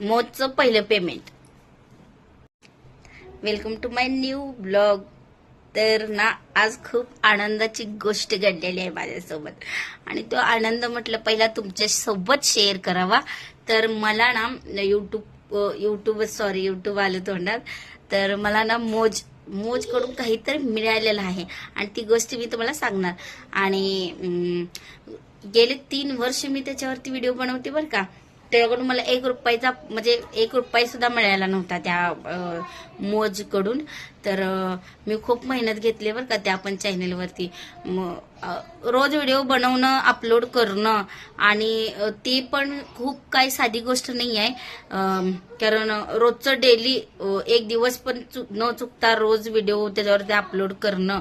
मोजचं पहिलं payment welcome to my new blog तर ना आज खूप आनंदाची गोष्ट घडलेली आहे माझ्यासोबत. आणि तो आनंद म्हटलं पहिला तुमच्यासोबत शेअर करावा. तर मला ना युट्यूब युट्यूब सॉरी युट्यूब आलं तोंडात. तर मला ना मोज मोजकडून काहीतरी मिळालेलं आहे. आणि ती गोष्ट मी तुम्हाला सांगणार. आणि गेले तीन वर्ष मी त्याच्यावरती व्हिडिओ बनवते बरं का. त्याच्याकडून मला एक रुपयाचा म्हणजे एक रुपया सुद्धा मिळाला नव्हता त्या मोजकडून. तर मी खूप मेहनत घेतली बरं का त्या पण चॅनेलवरती रोज व्हिडिओ बनवणं अपलोड करणं आणि ती ते पण खूप काही साधी गोष्ट नाही आहे कारण रोजचं डेली एक दिवस पण चु- न चुकता रोज व्हिडिओ त्याच्यावरती अपलोड करणं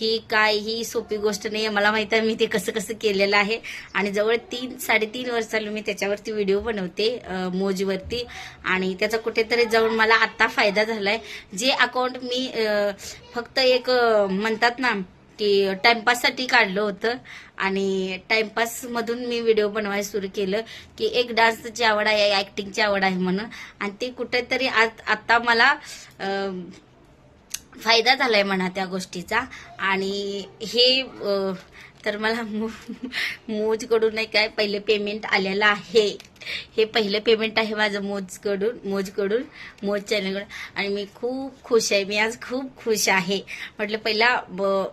ही काय ही सोपी गोष्ट नाही आहे मला माहीत आहे मी ते कसं कसं केलेलं आहे. आणि जवळ तीन साडेतीन वर्ष चालू मी त्याच्यावरती व्हिडिओ बनवते मोजवरती. आणि त्याचा कुठेतरी जाऊन मला आत्ता फायदा झालाय. जे अकाउंट मी मी फक्त एक म्हणतात ना की टाइमपाससाठी काढलं होतं. आणि टाइमपास मधून मी व्हिडिओ बनवायला सुरू केलं की एक डान्सची आवड आहे ऍक्टिंगची आवड आहे म्हणून. आणि ते कुठेतरी आज आता मला फायदा झालाय म्हणा त्या गोष्टीचा. आणि हे तर मला मूजकडून काय पहिले पेमेंट आलेलं आहे. हे पहिलं पेमेंट आहे माझं मोजकडून मोजकडून मोज चॅनलकडून आणि मी खूप खुश आहे. मी आज खूप खुश आहे. म्हटलं पहिला ब-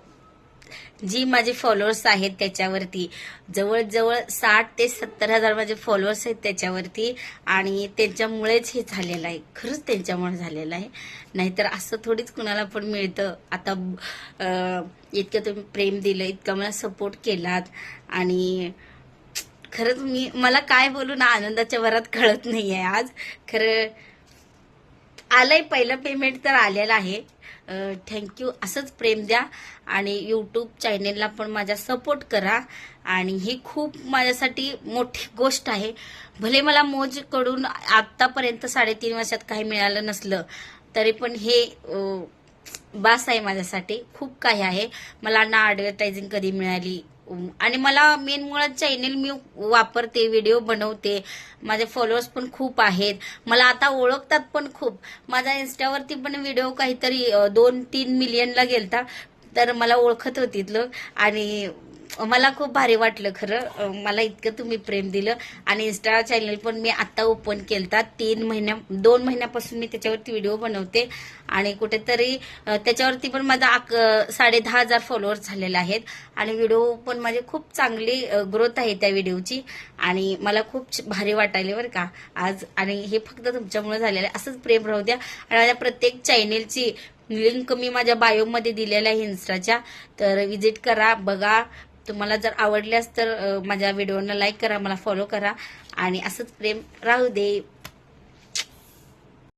जी माझे फॉलोअर्स आहेत त्याच्यावरती जवळजवळ साठ ते सत्तर हजार माझे फॉलोअर्स आहेत त्याच्यावरती. आणि त्यांच्यामुळेच हे झालेलं आहे. खरंच त्यांच्यामुळे झालेलं आहे. नाहीतर असं थोडीच कुणाला पण मिळतं. आता इतकं तुम्ही प्रेम दिलं इतकं मला सपोर्ट केलात. आणि खरंच मी मला काय बोलू ना आनंदाच्या वरात कळत नाहीये आज. खरं आलंय पहिलं पेमेंट तर आलेलं आहे. थँक्यू असंच प्रेम द्या आणि यूट्यूब चॅनेलला पण माझ्या सपोर्ट करा. आणि ही खूप माझ्यासाठी मोठी गोष्ट आहे. भले मला मोजकडून आतापर्यंत साडेतीन वर्षात काही मिळालं नसलं तरी पण हे बास आहे माझ्यासाठी. खूप काही आहे. मला ना ॲडव्हर्टायझिंग कधी मिळाली आणि मला मेन मुळात चॅनेल मी वापरते व्हिडिओ बनवते. माझे फॉलोअर्स पण खूप आहेत. मला आता ओळखतात पण खूप. माझा इन्स्टावरती पण व्हिडिओ काहीतरी दोन तीन मिलियनला गेलता. तर मला ओळखत होती लोक आणि मला खूप भारी वाटलं खरं. मला इतकं तुम्ही प्रेम दिलं. आणि इन्स्टा चॅनल पण मी आता ओपन केलता. तीन महिन्या दोन महिन्यापासून मी त्याच्यावरती व्हिडिओ बनवते. आणि कुठेतरी त्याच्यावरती पण माझा आक साडे दहा हजार फॉलोअर्स झालेले आहेत. आणि व्हिडिओ पण माझी खूप चांगली ग्रोथ आहे त्या व्हिडिओची आणि मला खूप भारी वाटायले बरं का आज. आणि हे फक्त तुमच्यामुळे झालेलं आहे. असंच प्रेम राहू द्या. आणि माझ्या प्रत्येक चॅनेलची लिंक मी माझ्या बायोमध्ये दिलेल्या आहे इन्स्टाच्या तर विजिट करा बघा. तुम्हाला जर आवडल्यास तर माझ्या व्हिडिओना लाईक करा मला फॉलो करा. आणि असंच प्रेम राहू दे.